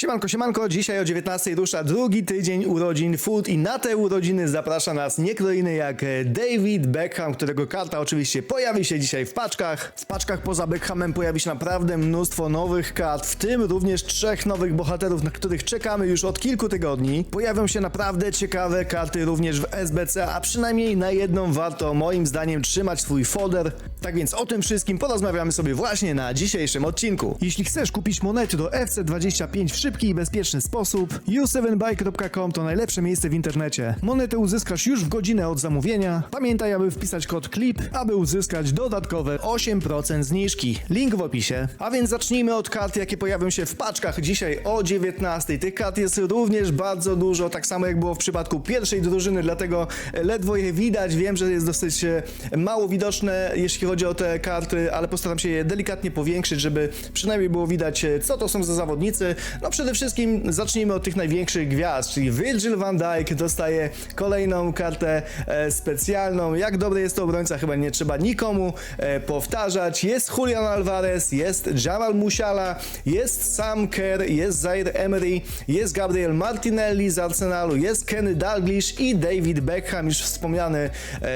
Siemanko, siemanko, dzisiaj o 19 rusza drugi tydzień urodzin Food i na te urodziny zaprasza nas nie kto inny jak e, David Beckham, którego karta oczywiście pojawi się dzisiaj w paczkach. W paczkach poza Beckhamem pojawi się naprawdę mnóstwo nowych kart, w tym również trzech nowych bohaterów, na których czekamy już od kilku tygodni. Pojawią się naprawdę ciekawe karty również w SBC, a przynajmniej na jedną warto moim zdaniem trzymać swój folder. Tak więc o tym wszystkim porozmawiamy sobie właśnie na dzisiejszym odcinku. Jeśli chcesz kupić monety do FC25 w szybki i bezpieczny sposób, u7buy.com to najlepsze miejsce w internecie. Monety uzyskasz już w godzinę od zamówienia. Pamiętaj, aby wpisać kod CLIP, aby uzyskać dodatkowe 8% zniżki. Link w opisie. A więc zacznijmy od kart, jakie pojawią się w paczkach dzisiaj o 19. Tych kart jest również bardzo dużo, tak samo jak było w przypadku pierwszej drużyny, dlatego ledwo je widać. Wiem, że jest dosyć e, mało widoczne, jeśli chodzi o te karty, ale postaram się je delikatnie powiększyć, żeby przynajmniej było widać, e, co to są za zawodnicy. No przede wszystkim zacznijmy od tych największych gwiazd, czyli Virgil van Dijk dostaje kolejną kartę e, specjalną. Jak dobry jest to obrońca, chyba nie trzeba nikomu e, powtarzać. Jest Julian Alvarez, jest Jamal Musiala, jest Sam Kerr, jest Zaire Emery, jest Gabriel Martinelli z Arsenalu, jest Kenny Dalglish i David Beckham, już wspomniany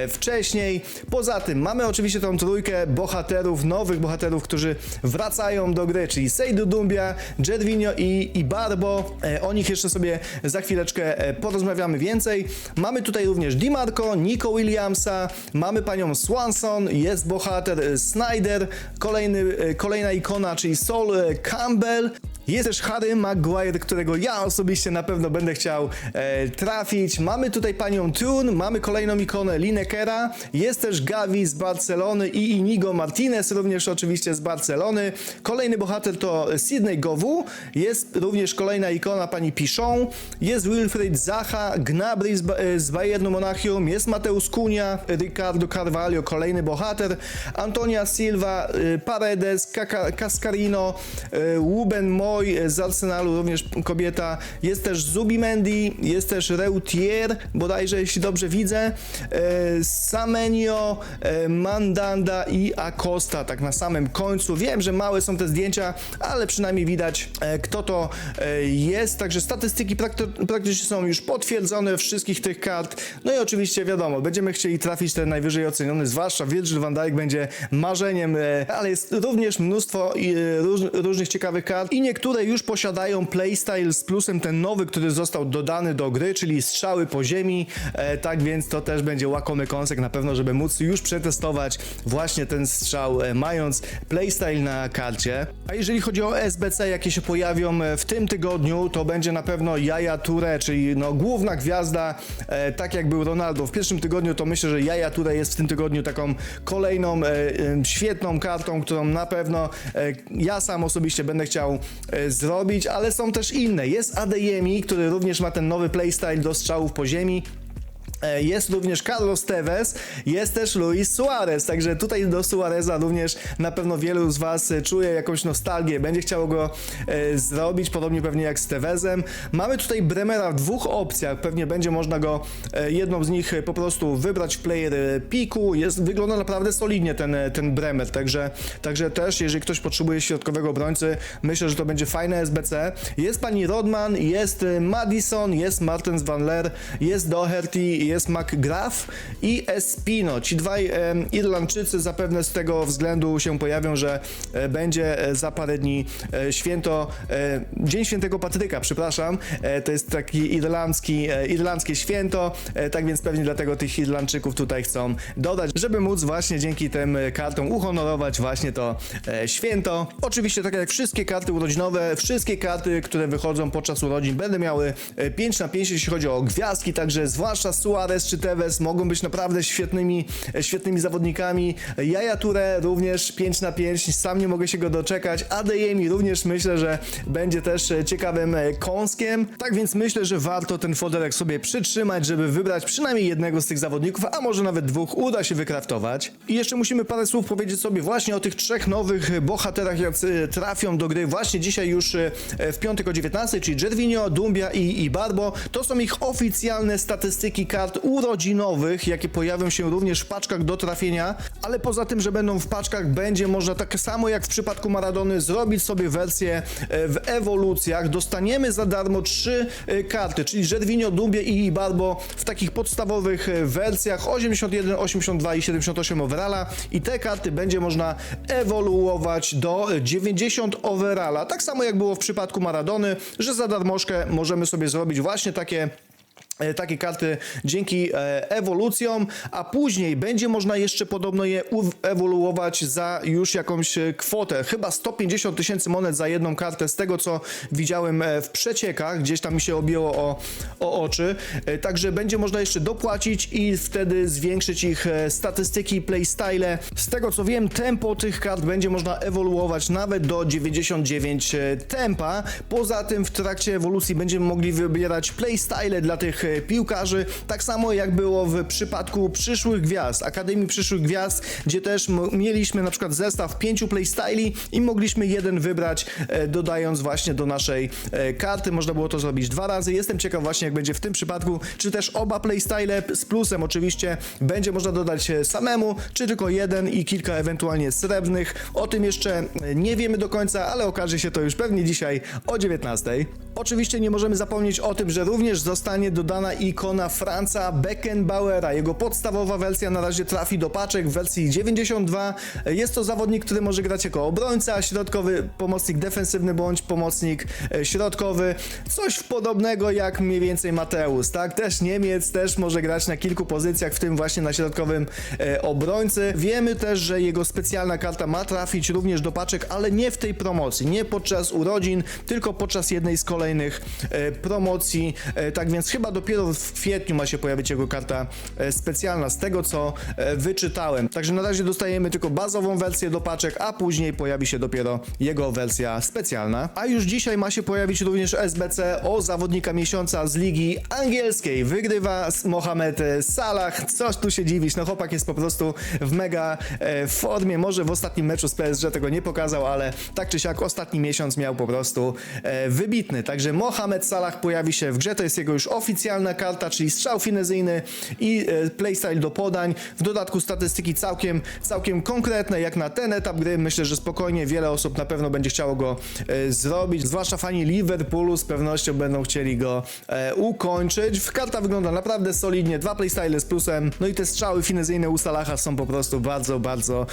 wcześniej. Poza tym mamy oczywiście tą trójkę bohaterów, nowych bohaterów, którzy wracają do gry, czyli Seydou Dumbia, Jedvinho i, i Barbo. E, o nich jeszcze sobie za chwileczkę e, porozmawiamy więcej. Mamy tutaj również Dimarco, Nico Williamsa, mamy panią Swanson, jest bohater e, Snyder, kolejny, kolejna ikona, czyli Sol Campbell. Jest też Harry Maguire, którego ja osobiście na pewno będę chciał e, trafić. Mamy tutaj panią Tun, mamy kolejną ikonę Linekera, jest też Gavi z Barcelony i Inigo Martinez, również oczywiście z Barcelony. Kolejny bohater to Sydney Gowu, jest również kolejna ikona pani Pichon, jest Wilfried Zaha, Gnabry z, e, z Bayernu Monachium, jest Mateusz Cunha, Ricardo Carvalho, kolejny bohater, Antonia Silva, e, Paredes, Cascarino, e, Ruben Moy z Arsenalu, również kobieta, jest też Zubimendi, jest też Reutier, bodajże jeśli dobrze widzę, e, Samenio, e, Mandanda i Acosta, tak na samym końcu. Wiem, że małe są te zdjęcia, ale przynajmniej widać e, kto to jest, także statystyki prakty- praktycznie są już potwierdzone wszystkich tych kart. No i oczywiście wiadomo, będziemy chcieli trafić ten najwyżej oceniony, zwłaszcza Virgil van Dijk będzie marzeniem, ale jest również mnóstwo róż, różnych ciekawych kart i niektóre już posiadają playstyle z plusem ten nowy, który został dodany do gry, czyli strzały po ziemi, e, tak więc to też będzie łakomy kąsek na pewno, żeby móc już przetestować właśnie ten strzał, e, mając playstyle na karcie. A jeżeli chodzi o SBC, jakie się pojawią e, w tym tygodniu, to będzie na pewno Jaja Touré, czyli no główna gwiazda, e, tak jak był Ronaldo w pierwszym tygodniu, to myślę, że Jaja Touré jest w tym tygodniu taką kolejną e, e, świetną kartą, którą na pewno e, ja sam osobiście będę chciał zrobić, ale są też inne. Jest Adeyemi, który również ma ten nowy playstyle do strzałów po ziemi. E, Jest również Carlos Tevez, jest też Luis Suarez, także tutaj do Suareza również na pewno wielu z Was e, czuje jakąś nostalgię, będzie chciało go e, zrobić, podobnie pewnie jak z Tevezem. Mamy tutaj Bremera w dwóch opcjach, pewnie będzie można go e, jedną z nich e, po prostu wybrać w player piku, jest, wygląda naprawdę solidnie ten, ten Bremer, także, także też jeżeli ktoś potrzebuje środkowego obrońcy, myślę, że to będzie fajne SBC. Jest pani Rodman, jest Madison, jest Martens Van Leer, jest Doherty, jest McGrath i Espino. Ci dwaj Irlandczycy zapewne z tego względu się pojawią, że e, będzie e, za parę dni e, święto, Dzień Świętego Patryka, przepraszam. To jest taki irlandzki, irlandzkie święto, tak więc pewnie dlatego tych Irlandczyków tutaj chcą dodać, żeby móc właśnie dzięki tym kartom uhonorować właśnie to święto. Oczywiście tak jak wszystkie karty urodzinowe, wszystkie karty, które wychodzą podczas urodzin będą miały e, 5 na 5, jeśli chodzi o gwiazdki, także zwłaszcza Suarez czy Tevez mogą być naprawdę świetnymi, świetnymi zawodnikami. Jaja Touré również 5 na 5, sam nie mogę się go doczekać. Adeyemi również myślę, że będzie też ciekawym kąskiem. Tak więc myślę, że warto ten fodelek sobie przytrzymać, żeby wybrać przynajmniej jednego z tych zawodników, a może nawet dwóch uda się wykraftować. I jeszcze musimy parę słów powiedzieć sobie właśnie o tych trzech nowych bohaterach, jacy trafią do gry właśnie dzisiaj już e, w piątek o 19, czyli Jervinho, Dumbia i, i Barbo. To są ich oficjalne statystyki kart, kart urodzinowych, jakie pojawią się również w paczkach do trafienia, ale poza tym, że będą w paczkach, będzie można tak samo jak w przypadku Maradony zrobić sobie wersję e, w ewolucjach. Dostaniemy za darmo trzy e, karty, czyli Żerwinio, Dubie i Ibarbo w takich podstawowych e, wersjach 81, 82 i 78 overalla i te karty będzie można ewoluować do 90 overalla. Tak samo jak było w przypadku Maradony, że za darmożkę możemy sobie zrobić właśnie takie takie karty dzięki e, ewolucjom, a później będzie można jeszcze podobno je ewoluować za już jakąś e, kwotę. Chyba 150 tysięcy monet za jedną kartę, z tego co widziałem e, w przeciekach, gdzieś tam mi się objęło o, o oczy. E, Także będzie można jeszcze dopłacić i wtedy zwiększyć ich e, statystyki, playstyle. Z tego co wiem, tempo tych kart będzie można ewoluować nawet do 99 tempa. Poza tym w trakcie ewolucji będziemy mogli wybierać playstyle dla tych e, piłkarzy, tak samo jak było w przypadku przyszłych gwiazd, Akademii Przyszłych Gwiazd, gdzie też mieliśmy na przykład zestaw pięciu playstyli i mogliśmy jeden wybrać, e, dodając właśnie do naszej e, karty. Można było to zrobić dwa razy. Jestem ciekaw właśnie jak będzie w tym przypadku, czy też oba playstyle z plusem oczywiście będzie można dodać e, samemu, czy tylko jeden i kilka ewentualnie srebrnych. O tym jeszcze nie wiemy do końca, ale okaże się to już pewnie dzisiaj o 19. Oczywiście nie możemy zapomnieć o tym, że również zostanie dodana ikona Franza Beckenbauera. Jego podstawowa wersja na razie trafi do paczek w wersji 92. Jest to zawodnik, który może grać jako obrońca, środkowy pomocnik defensywny bądź pomocnik e, środkowy. Coś podobnego jak mniej więcej Mateusz, tak? Też Niemiec, też może grać na kilku pozycjach, w tym właśnie na środkowym e, obrońcy. Wiemy też, że jego specjalna karta ma trafić również do paczek, ale nie w tej promocji, nie podczas urodzin, tylko podczas jednej z kolejnych e, promocji. Tak więc chyba dopiero w kwietniu ma się pojawić jego karta e, specjalna, z tego co e, wyczytałem. Także na razie dostajemy tylko bazową wersję do paczek, a później pojawi się dopiero jego wersja specjalna. A już dzisiaj ma się pojawić również SBC o zawodnika miesiąca z ligi angielskiej. Wygrywa Mohamed Salah. Coś tu się dziwić, no chłopak jest po prostu w mega e, formie. Może w ostatnim meczu z PSG tego nie pokazał, ale tak czy siak ostatni miesiąc miał po prostu e, wybitny. Także Mohamed Salah pojawi się w grze, to jest jego już oficjalna karta, czyli strzał finezyjny i e, playstyle do podań. W dodatku statystyki całkiem, całkiem konkretne, jak na ten etap gry. Myślę, że spokojnie wiele osób na pewno będzie chciało go e, zrobić. Zwłaszcza fani Liverpoolu z pewnością będą chcieli go e, ukończyć. Karta wygląda naprawdę solidnie, dwa playstyle z plusem, no i te strzały finezyjne u Salaha są po prostu bardzo, bardzo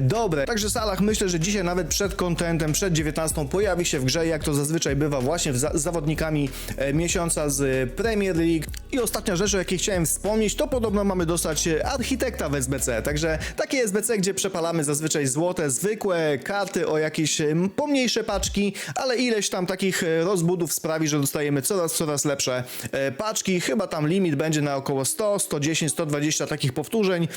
dobre. Także Salah myślę, że dzisiaj nawet przed kontentem, przed 19 pojawi się w grze, jak to zazwyczaj bywa właśnie z zawodnikami miesiąca z Premier League. league I ostatnia rzecz, o jakiej chciałem wspomnieć, to podobno mamy dostać e, architekta w SBC. Także takie SBC, gdzie przepalamy zazwyczaj złote, zwykłe karty o jakieś e, pomniejsze paczki, ale ileś tam takich e, rozbudów sprawi, że dostajemy coraz, coraz lepsze paczki. Chyba tam limit będzie na około 100, 110, 120 takich powtórzeń.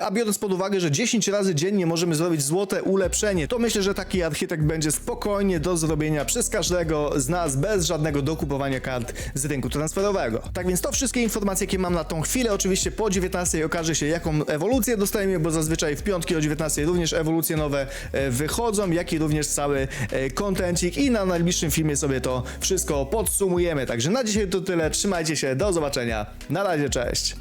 A biorąc pod uwagę, że 10 razy dziennie możemy zrobić złote ulepszenie, to myślę, że taki architekt będzie spokojnie do zrobienia przez każdego z nas bez żadnego dokupowania kart z rynku transferowego. Tak więc to wszystkie informacje, jakie mam na tą chwilę. Oczywiście po 19 okaże się, jaką ewolucję dostajemy, bo zazwyczaj w piątki o 19 również ewolucje nowe e, wychodzą, jak i również cały e, kontencik i na najbliższym filmie sobie to wszystko podsumujemy. Także na dzisiaj to tyle. Trzymajcie się, do zobaczenia. Na razie, cześć.